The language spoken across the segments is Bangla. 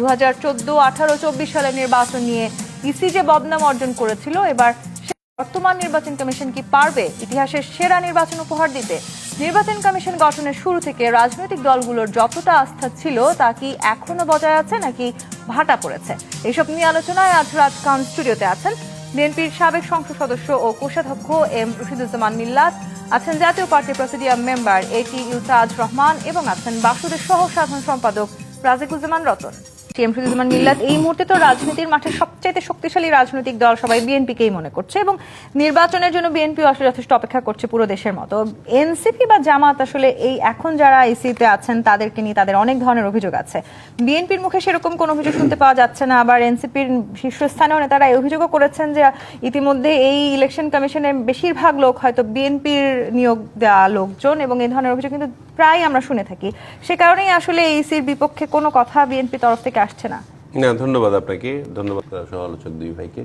দু হাজার চোদ্দ, আঠারো, চব্বিশ সালের নির্বাচন নিয়ে ইসি যে বদনাম অর্জন করেছিল, এবার বর্তমান নির্বাচন কমিশন কি পারবে? ইতিহাসের সেরা নির্বাচন উপহার দিতে নির্বাচন কমিশন গঠনের শুরু থেকে রাজনৈতিক দলগুলোর যতটা আস্থা ছিল, তা কি এখনও বজায় আছে নাকি ভাটা পড়েছে? এইসব নিয়ে আলোচনায় আজ রাত খান স্টুডিওতে আছেন বিএনপির সাবেক সংসদ সদস্য ও কোষাধ্যক্ষ এম রশিদুজ্জামান মিল্লাত, আছেন জাতীয় পার্টির প্রেসিডিয়াম মেম্বার এটি ইউতাজ রহমান এবং আছেন বাসুদের সহ সাধারণ সম্পাদক রাজিকুজ্জামান রতন। টিএম রশিদুজ্জামান মিল্লাত, এই মুহূর্তে তো রাজনীতির মাঠে সবচাইতে শক্তিশালী রাজনৈতিক দল সবাই বিএনপিকেই মনে করছে এবং নির্বাচনের জন্য বিএনপি আসলে যথেষ্ট অপেক্ষা করছে পুরো দেশের মতো। এনসিপি বা জামাত আসলে এই এখন যারা এসিতে আছেন, তাদেরকে নিয়ে তাদের অনেক ধরনের অভিযোগ আছে। বিএনপির মুখে সেরকম কোনো অভিযোগ শুনতে পাওয়া যাচ্ছে না, আবার এনসিপির শীর্ষস্থানীয় নেতারা এই অভিযোগও করেছেন যে ইতিমধ্যে এই ইলেকশন কমিশনের বেশিরভাগ লোক হয়তো বিএনপির নিয়োগ দেওয়া লোকজন এবং এই ধরনের অভিযোগ কিন্তু প্রায় আমরা শুনে থাকি। সে কারণেই আসলে এইসির বিপক্ষে কোনো কথা বিএনপি তরফ থেকে আসছে না। না, ধন্যবাদ আপনাকে। ধন্যবাদ সহ দুই ভাইকে।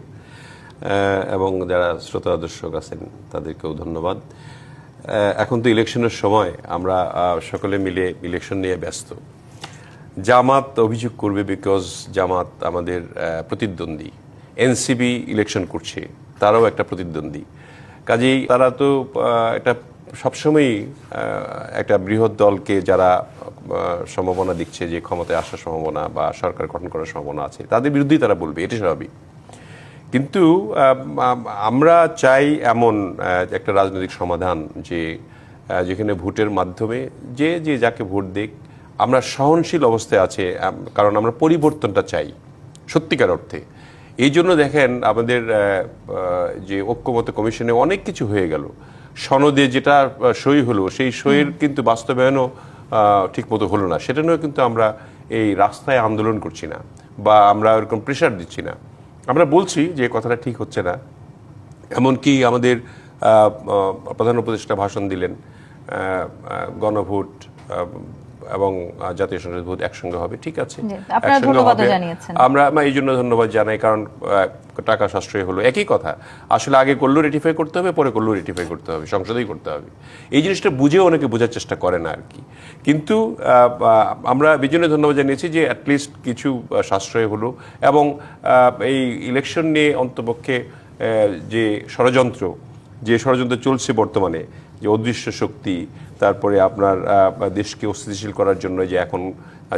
এবং যারা শ্রোতা দর্শক আছেন, তাদেরকেও ধন্যবাদ। এখন তো ইলেকশনের সময়, আমরা সকলে মিলে ইলেকশন নিয়ে ব্যস্ত। জামাত অভিযোগ করবে বিকজ জামাত আমাদের প্রতিদ্বন্দ্বী। এনসিবি ইলেকশন করছে, তারাও একটা প্রতিদ্বন্দ্বী। কাজেই তারা তো একটা সবসময়ই একটা বৃহৎ দলকে যারা সম্ভাবনা দিচ্ছে যে ক্ষমতায় আসার সম্ভাবনা বা সরকার গঠন করার সম্ভাবনা আছে তাদের বিরুদ্ধেই তারা বলবে এটি স্বাভাবিক। কিন্তু আম, আম, আমরা চাই এমন একটা রাজনৈতিক সমাধান যে যেখানে ভোটের মাধ্যমে যে যে যাকে ভোট দিক আমরা সহনশীল অবস্থায় আছে কারণ আমরা পরিবর্তনটা চাই সত্যিকার অর্থে। এই জন্য দেখেন আমাদের যে ঐক্যমত কমিশনে অনেক কিছু হয়ে গেল। সনদে যেটা সই হলো সেই সইয়ের কিন্তু বাস্তবায়নও ঠিক মতো হলো না। সেটা নিয়েও কিন্তু আমরা এই রাস্তায় আন্দোলন করছি না বা আমরা ওরকম প্রেশার দিচ্ছি না। আমরা বলছি যে কথাটা ঠিক হচ্ছে না। এমনকি আমাদের প্রধান উপদেষ্টা ভাষণ দিলেন গণভোট এবং জাতীয় সংসদ ভোট একসঙ্গে হবে ঠিক আছে? একসঙ্গে হবে। আমরা এই জন্য ধন্যবাদ জানাই কারণ টাকা সাশ্রয় হলো। একই কথা আসলে আগে করলেও রেটিফাই করতে হবে পরে করলেও রেটিফাই করতে হবে সংসদেই করতে হবে। এই জিনিসটা বুঝেও অনেকে বোঝার চেষ্টা করে না আর কি। কিন্তু আমরা এই জন্য ধন্যবাদ জানিয়েছি যে অ্যাটলিস্ট কিছু সাশ্রয় হলো এবং এই ইলেকশন নিয়ে অন্তপক্ষে যে ষড়যন্ত্র যে ষড়যন্ত্র চলছে বর্তমানে যে অদৃশ্য শক্তি, তারপরে আপনার দেশকে অস্থিতিশীল করার জন্য যে এখন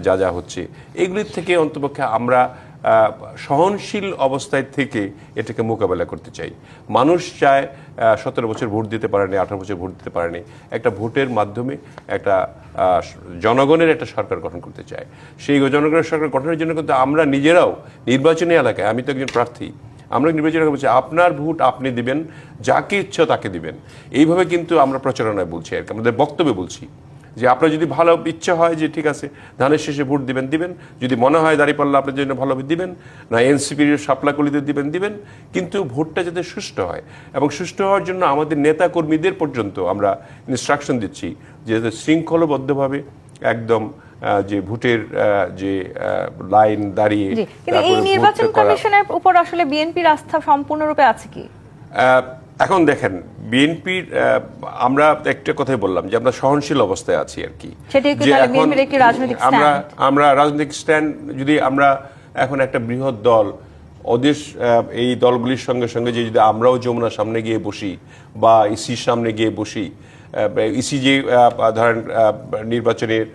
যা যা হচ্ছে, এগুলির থেকে অন্তপক্ষে আমরা সহনশীল অবস্থায় থেকে এটাকে মোকাবেলা করতে চাই। মানুষ চায় সতেরো বছর ভোট দিতে পারেনি, আঠারো বছর ভোট দিতে পারেনি। একটা ভোটের মাধ্যমে একটা জনগণের একটা সরকার গঠন করতে চায়। সেই জনগণের সরকার গঠনের জন্য কিন্তু আমরা নিজেরাও নির্বাচনী এলাকায়, আমি তো একজন প্রার্থী আমরা নির্বাচন বলছি, আপনার ভোট আপনি দিবেন, যাকে ইচ্ছা তাকে দিবেন। এইভাবে কিন্তু আমরা প্রচারণায় বলছি আর কি আমাদের বক্তব্যে বলছি যে, আপনার যদি ভালো ইচ্ছা হয় যে, ঠিক আছে, ধানের শেষে ভোট দিবেন দিবেন। যদি মনে হয় দাঁড়িপাল্লা আপনার জন্য ভালো দিবেন। না, এনসিপির সাপলাকলিতে দিবেন দিবেন। কিন্তু ভোটটা যাতে সুষ্ঠু হয় এবং সুষ্ঠু হওয়ার জন্য আমাদের নেতা কর্মীদের পর্যন্ত আমরা ইনস্ট্রাকশন দিচ্ছি যে শৃঙ্খলবদ্ধভাবে একদম যে ভোটের যে লাইন দাঁড়িয়ে কিন্তু এই নির্বাচন কমিশনের উপর আসলে বিএনপির আস্থা সম্পূর্ণরূপে আছে কি? এখন দেখেন বিএনপির আমরা একটা কথাই বললাম যে আমরা সহনশীল অবস্থায় আছি আর কি। আমরা আমরা রাজনৈতিক স্ট্যান্ড যদি আমরা এখন একটা বৃহৎ দল ওদের আহ, এই দলগুলির সঙ্গে সঙ্গে যে যদি আমরাও যমুনার সামনে গিয়ে বসি বা ইসির সামনে গিয়ে বসি ইসি যে ধরেন নির্বাচনের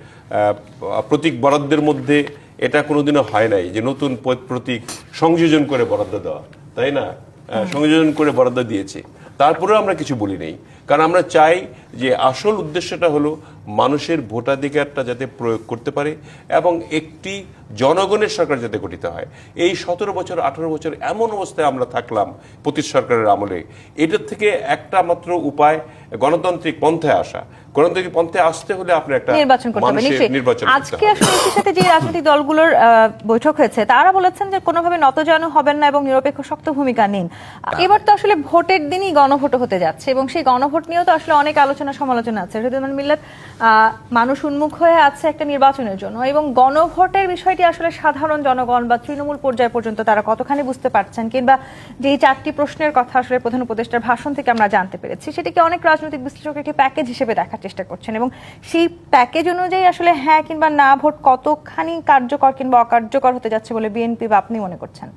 প্রতীক বরাদ্দের মধ্যে এটা কোনোদিনও হয় নাই যে নতুন প্রতীক সংযোজন করে বরাদ্দ দেওয়া তাই না? সংযোজন করে বরাদ্দ দিয়েছে। তারপরেও আমরা কিছু বলি নেই কারণ আমরা চাই যে আসল উদ্দেশ্যটা হলো মানুষের ভোটাধিকারটা যাতে প্রয়োগ করতে পারে এবং একটি জনগণের সরকার যাতে গঠিত হয়। এই সতেরো বছর আঠারো বছর এমন অবস্থায় আমরা থাকলাম প্রতি সরকারের আমলে। এটার থেকে একটা মাত্র উপায় গণতান্ত্রিক পন্থায় আসা। গণতান্ত্রিক পন্থায় আসতে হলে আপনার একটা নির্বাচন করতে হবে নিশ্চয়ই। আজকে আসলে এর সাথে যে রাজনৈতিক দলগুলোর বৈঠক হয়েছে তারা বলেছেন যে কোনোভাবে নতজানু হবেন না এবং নিরপেক্ষ শক্ত ভূমিকা নিন। এবার তো আসলে ভোটের দিনই গণভোট হতে যাচ্ছে এবং সেই গণভোট নিয়েও তো আসলে অনেক আলোচনা সমালোচনা আছে। রহিদুল মিল্লাত মানুষ উন্মুখ হয়ে আছে একটা নির্বাচনের জন্য এবং গণভোটের বিষয়টি আসলে সাধারণ জনগণ বা তৃণমূল পর্যায় পর্যন্ত তারা কতখানি বুঝতে পারছেন কিংবা যে চারটি প্রশ্নের কথা আসলে প্রধান উপদেষ্টার ভাষণ থেকে আমরা জানতে পেরেছি সেটিকে অনেক রাজনৈতিক বিশ্লেষক একটি প্যাকেজ হিসেবে চেষ্টা করছেন এবং সেই প্যাকেজ অনুযায়ী আসলে হ্যাঁ কিংবা না, ভোট কতখানি কার্যকর কিংবা অকার্যকর হতে যাচ্ছে বলে বিএনপি বা আপনি মনে করছেন?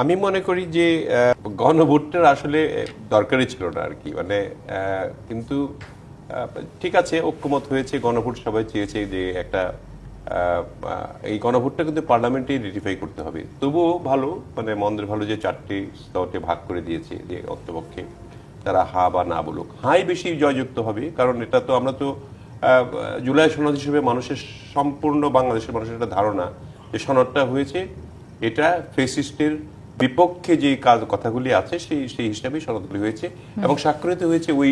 আমি মনে করি যে গণভোটটার আসলে দরকারই ছিল না আর কি। মানে কিন্তু ঠিক আছে, ঐক্যমত হয়েছে, গণভোট সবাই চেয়েছে যে একটা এই গণভোটটা কিন্তু পার্লামেন্টে রেটিফাই করতে হবে। তবুও ভালো মানে মন্দের ভালো যে চারটি স্তরে ভাগ করে দিয়েছে, যে অন্তপক্ষে তারা হা বা না বলুক। হাই বেশি জয়যুক্ত হবে কারণ এটা তো আমরা তো জুলাই সনদ হিসেবে মানুষের সম্পূর্ণ বাংলাদেশের মানুষের একটা ধারণা যে সনদটা হয়েছে এটা ফেসিস্টের বিপক্ষে যে কাজ কথাগুলি আছে সেই সেই হিসাবেই সনদগুলি হয়েছে এবং স্বাক্ষরিত হয়েছে ওই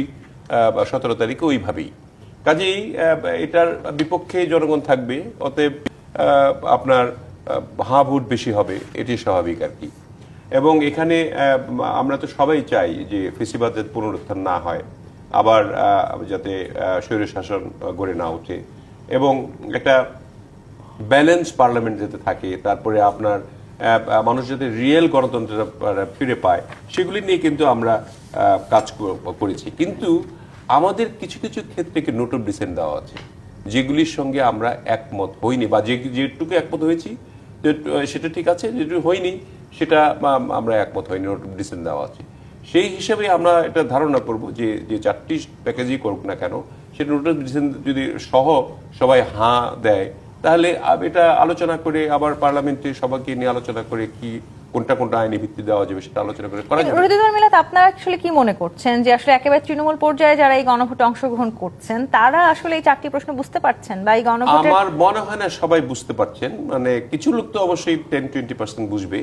সতেরো তারিখে ওইভাবেই। কাজেই এটার বিপক্ষে জনগণ থাকবে অতএব আহ, আপনার হাঁ ভোট বেশি হবে এটি স্বাভাবিক আর কি। এবং এখানে আমরা তো সবাই চাই যে ফেসিবাদের পুনরুত্থান না হয়, আবার যাতে স্বৈর শাসন গড়ে না উঠে এবং একটা ব্যালেন্স পার্লামেন্ট যাতে থাকে, তারপরে আপনার মানুষ যাতে রিয়েল গণতন্ত্র ফিরে পায়, সেগুলি নিয়ে কিন্তু আমরা কাজ করেছি। কিন্তু আমাদের কিছু কিছু ক্ষেত্রে কি নোট অফ ডিসেন্ট দেওয়া আছে, যেগুলির সঙ্গে আমরা একমত হইনি, বা যে, যেটুকু একমত হয়েছি সেটা ঠিক আছে, যেটুকু হয়নি সেটা আম, আমরা একমত হয়নি নোট ডিসেন্ট দেওয়া আছে। সেই হিসেবে আমরা এটা ধারণা করব যে যে চারটি প্যাকেজই করুক না কেন সেটা নোট ডিসেন্ট যদি সহ সবাই হাঁ দেয় তাহলে এটা আলোচনা করে আবার পার্লামেন্টে সবাইকে নিয়ে আলোচনা করে কি কোনটা কোনটা আইনি ভিত্তি দেওয়া যাবে সেটা আলোচনা করে করা যাবে। রহিদুল মিলাত আপনারা আসলে কি মনে করছেন যে আসলে একেবারে তৃণমূল পর্যায়ে যারা এই গণভোটে অংশগ্রহণ করছেন তারা আসলে এই চারটি প্রশ্ন বুঝতে পারছেন বা এই গণভোটের আমার মনে হয় না সবাই বুঝতে পারছেন মানে কিছু লোক তো অবশ্যই টেন টোয়েন্টি পার্সেন্ট বুঝবে।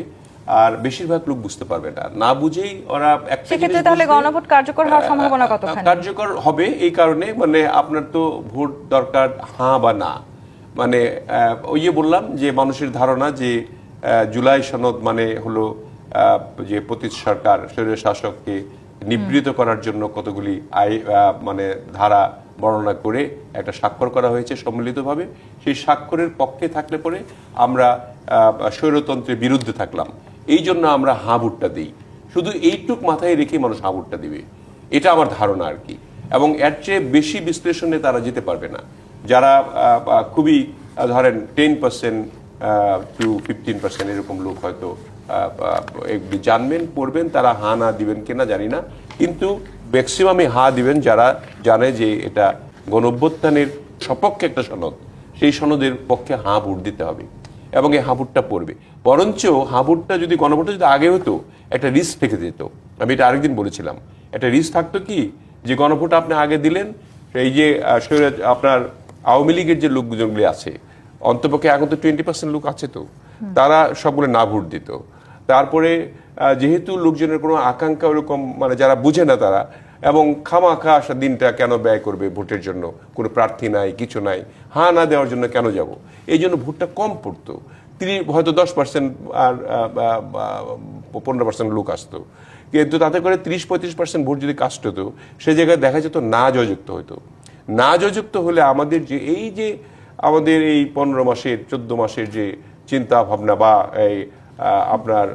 আর বেশিরভাগ লোক বুঝতে পারবে না। না বুঝেই ওরা সেক্ষেত্রে তাহলে গণভোট কার্যকর হওয়ার সম্ভাবনা কতখানি? কার্যকর হবে এই কারণে মানে আপনার তো ভোট দরকার হ্যাঁ বা না। মানে ওই যে বললাম যে মানুষের ধারণা যে জুলাই সনদ মানে হলো যে পতিত সরকার স্বৈর শাসককে নিবৃত করার জন্য কতগুলি আই আহ, মানে ধারা বর্ণনা করে একটা স্বাক্ষর করা হয়েছে সম্মিলিতভাবে। সেই স্বাক্ষরের পক্ষে থাকলে পরে আমরা আহ, স্বৈরতন্ত্রের বিরুদ্ধে থাকলাম। এই জন্য আমরা হাঁ ভোটটা দিই। শুধু এইটুক মাথায় রেখে মানুষ হাঁ দিবে। এটা আমার ধারণা আর কি। এবং এর চেয়ে বেশি বিশ্লেষণে তারা যেতে পারবে না। যারা খুবই ধরেন ten percent to fifteen percent এরকম লোক হয়তো জানবেন, পড়বেন, তারা হা না দিবেন কিনা জানি না। কিন্তু ম্যাক্সিমামই হা দিবেন যারা জানে যে এটা গণঅভ্যুত্থানের সপক্ষে একটা সনদ। সেই সনদের পক্ষে হাঁ ভোট দিতে হবে। এবং এই হাবুটটা পড়বে। বরঞ্চ হাবুটটা যদি, গণভোটটা যদি আগে হতো, একটা রিস্ক থেকে যেত। আমি এটা আরেকদিন বলেছিলাম। একটা রিস্ক থাকতো কি? যে গণভোট আপনি আগে দিলেন, এই যে আপনার আওয়ামী লীগের যে লোকজনগুলি আছে, অন্তপক্ষে এখন তো টোয়েন্টি পার্সেন্ট লোক আছে তো, তারা সবগুলো না ভোট দিত। তারপরে যেহেতু লোকজনের কোনো আকাঙ্ক্ষা ওরকম মানে যারা বুঝে না তারা, এবং খামাখা আসা দিনটা কেন ব্যয় করবে ভোটের জন্য? কোনো প্রার্থী নাই, কিছু নাই। হা না দেওয়ার জন্য কেন যাব? এই জন্য ভোটটা কম পড়তো। হয়তো দশ পার্সেন্ট আর পনেরো পার্সেন্ট লোক আসতো। কিন্তু তাতে করে তিরিশ, পঁয়ত্রিশ পার্সেন্ট ভোট যদি কাস্ট হতো, সে জায়গায় দেখা যেত না জয়যুক্ত হতো। না জয়যুক্ত হলে আমাদের যে, এই যে আমাদের এই পনেরো মাসের, চোদ্দ মাসের যে চিন্তা ভাবনা বা এই আপনার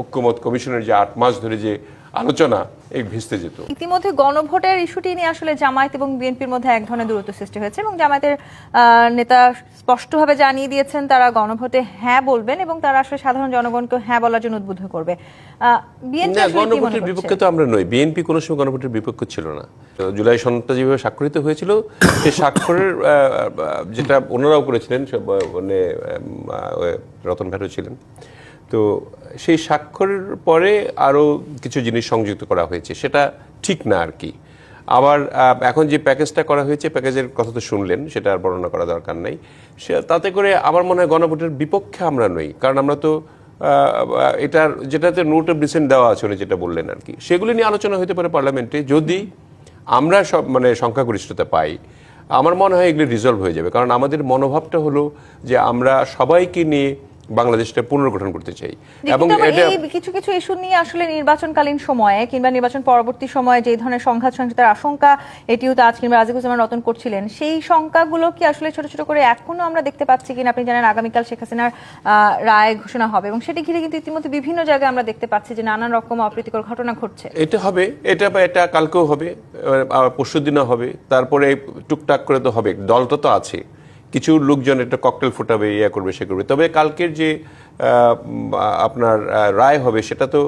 ঐক্যমত কমিশনের যে আট মাস ধরে যে আলোচনা এই ভেস্তে যেত। ইতিমধ্যে গণভোটের ইস্যুটি নিয়ে আসলে জামায়াত এবং বিএনপির মধ্যে এক ধরনের দূরত্ব সৃষ্টি হয়েছে এবং জামায়াতের নেতা স্পষ্টভাবে জানিয়ে দিয়েছেন তারা গণভোটে হ্যাঁ বলবেন এবং তারা আসলে সাধারণ জনগণকে হ্যাঁ বলার জন্য উদ্বুদ্ধ করবে। গণভোটের বিপক্ষে তো আমরা নই। বিএনপি কোনো সময় গণভোটের বিপক্ষ ছিল না। জুলাই সনদটা যেভাবে স্বাক্ষরিত হয়েছিল সেই স্বাক্ষরের যেটা ওনারাও করেছিলেন মানে রতন ভাইও ছিলেন। তো সেই স্বাক্ষরের পরে আরও কিছু জিনিস সংযুক্ত করা হয়েছে। সেটা ঠিক না আর কি। আবার এখন যে প্যাকেজটা করা হয়েছে, প্যাকেজের কথা তো শুনলেন, সেটা আর বর্ণনা করা দরকার নাই। সে, তাতে করে আমার মনে হয় গণভোটের বিপক্ষে আমরা নই, কারণ আমরা তো এটার, যেটাতে নোট অফ ডিসেন্ট দেওয়া আছে যেটা বললেন আর কি। সেগুলি নিয়ে আলোচনা হতে পারে পার্লামেন্টে, যদি আমরা সব মানে সংখ্যাগরিষ্ঠতা পাই। আমার মনে হয় এগুলি রিজলভ হয়ে যাবে, কারণ আমাদের মনোভাবটা হলো যে আমরা সবাইকে নিয়ে বাংলাদেশটা পুনর্গঠন করতে চাই। এবং এই কিছু কিছু ইস্যু নিয়ে আসলে নির্বাচনকালীন সময়ে কিংবা নির্বাচন পরবর্তী সময়ে যে ধরনের সংঘাত সহিংসতার আশঙ্কা এটিও তো আজ কিংবা রাজিকুজ্জামান রতন করছিলেন সেই শঙ্কাগুলো কি আসলে ছোট ছোট করে এখনও আমরা দেখতে পাচ্ছি কিনা আপনি জানেন আগামীকাল শেখ হাসিনার রায় ঘোষণা হবে এবং সেটি ঘিরে কিন্তু ইতিমধ্যে বিভিন্ন জায়গায় আমরা দেখতে পাচ্ছি যে নানান রকম অপ্রীতিকর ঘটনা ঘটছে। এটা হবে এটা বা এটা কালকেও হবে পরশু দিনও হবে তারপরে টুকটাক করে তো হবে দলটা তো আছে। কিছু লোকজন একটা ককটেল ফুটাবে, ইয়া করবে, সে করবে। তবে কালকের যে আপনার রায় হবে, সেটা তো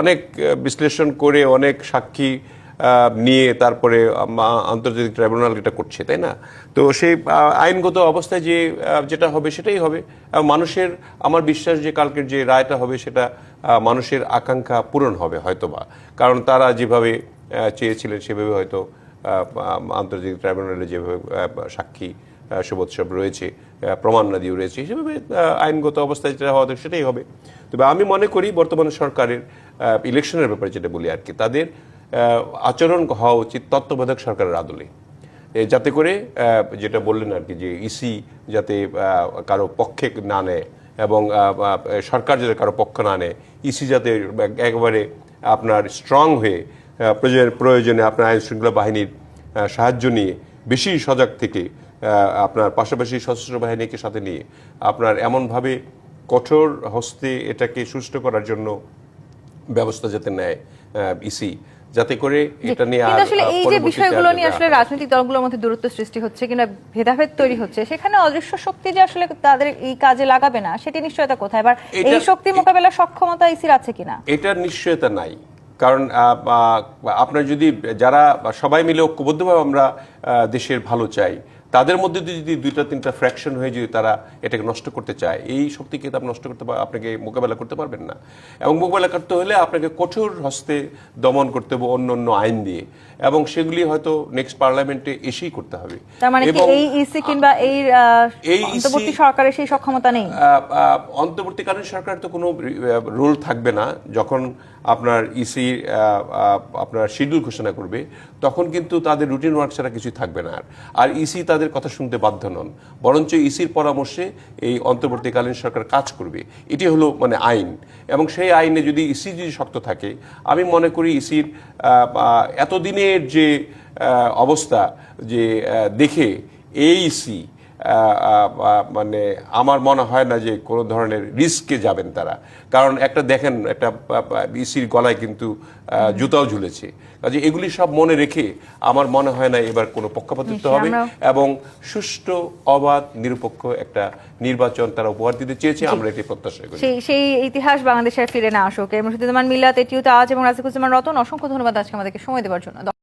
অনেক বিশ্লেষণ করে অনেক সাক্ষী নিয়ে তারপরে আন্তর্জাতিক ট্রাইব্যুনাল এটা করছে, তাই না? তো সেই আইনগত অবস্থায় যে যেটা হবে, সেটাই হবে। মানুষের, আমার বিশ্বাস যে কালকের যে রায়টা হবে, সেটা মানুষের আকাঙ্ক্ষা পূরণ হবে হয়তোবা। কারণ তারা যেভাবে চেয়েছিলেন, সেভাবে হয়তো আন্তর্জাতিক ট্রাইব্যুনালে যেভাবে সাক্ষী শুভোৎসব রয়েছে আহ, প্রমাণাদিও রয়েছে। সেভাবে আইনগত অবস্থায় যেটা হওয়া সেটাই হবে। তবে আমি মনে করি বর্তমানে সরকারের ইলেকশনের ব্যাপারে যেটা বলি আর কি তাদের আচরণ হওয়া উচিত তত্ত্বাবধায়ক সরকারের আদলে। যাতে করে যেটা বললেন আর কি যে ইসি যাতে কারও পক্ষে না নেয় এবং সরকার যাতে কারও পক্ষ না নেয় ইসি যাতে একবারে আপনার স্ট্রং হয়ে প্রয়োজনে আপনার আইন শৃঙ্খলা বাহিনীর সাহায্য নিয়ে বেশি সজাগ থেকে আপনার পাশাপাশি সশস্ত্র বাহিনীকে সাথে নিয়ে আপনার এমনভাবে কঠোর হস্তে এটাকে সুষ্ঠু করার জন্য ব্যবস্থা যাতে নেয় ইসি যাতে করে এটা নিয়ে আসলে এই যে বিষয়গুলো নিয়ে আসলে রাজনৈতিক দলগুলোর মধ্যে দূরত্ব সৃষ্টি হচ্ছে কিংবা ভেদাভেদ তৈরি হচ্ছে সেখানে অদৃশ্য শক্তি যে আসলে তাদের এই কাজে লাগাবে না সেটি নিশ্চয়তা কোথায়? এবার এই শক্তি মোকাবেলার সক্ষমতা ইসির আছে কিনা? এটার নিশ্চয়তা নাই। কারণ আপনার যদি যারা সবাই মিলে ঐক্যবদ্ধভাবে আমরা দেশের ভালো চাই তাদের মধ্যে যদি দুইটা তিনটা ফ্র্যাকশন হয়ে যদি তারা এটাকে নষ্ট করতে চায় এই শক্তিকে তো নষ্ট করতে পার- আপনাকে মোকাবেলা করতে পারবেন না? এবং মোকাবেলা করতে হলে আপনাকে কঠোর হস্তে দমন করতে হবে অন্য অন্য আইন দিয়ে। এবং সেগুলি হয়তো নেক্সট পার্লামেন্টে এসেই করতে হবে। মানে এবং এই ইসি কিংবা এই এই অন্তর্বর্তী সরকারের সেই সক্ষমতা নেই? অন্তর্বর্তীকালীন সরকার তো কোনো রোল থাকবে না। যখন আপনার ইসি আপনার শিডিউল ঘোষণা করবে তখন কিন্তু তাদের রুটিন ওয়ার্ক ছাড়া কিছুই থাকবে না। আর আর ইসি তাদের কথা শুনতে বাধ্য নন। বরঞ্চ ইসির পরামর্শে এই অন্তর্বর্তীকালীন সরকার কাজ করবে। এটি হলো মানে আইন। এবং সেই আইনে যদি ইসি যদি শক্ত থাকে আমি মনে করি ইসির এতদিনের যে অবস্থা যে দেখে এই ইসি আহ, আহ, আহ, মানে আমার মনে হয় না যে কোনো ধরনের রিস্কে যাবেন তারা। কারণ একটা দেখেন একটা ইসির গলায় কিন্তু জুতাও ঝুলেছে। কাজে এগুলি সব মনে রেখে আমার মনে হয় না এবার কোনো পক্ষপাতিত্ব হবে এবং সুষ্ঠু অবাধ নিরপেক্ষ একটা নির্বাচন তারা উপহার দিতে চেয়েছে। আমরা এটি প্রত্যাশা করি। সেই সেই ইতিহাস বাংলাদেশের ফিরে না আসুক। এর মুর্শিদুজ্জামান মিল্লাত এটিও তো আজ এবং রাজিকুজ্জামান রতন অসংখ্য ধন্যবাদ আজকে আমাদেরকে সময় দেওয়ার জন্য।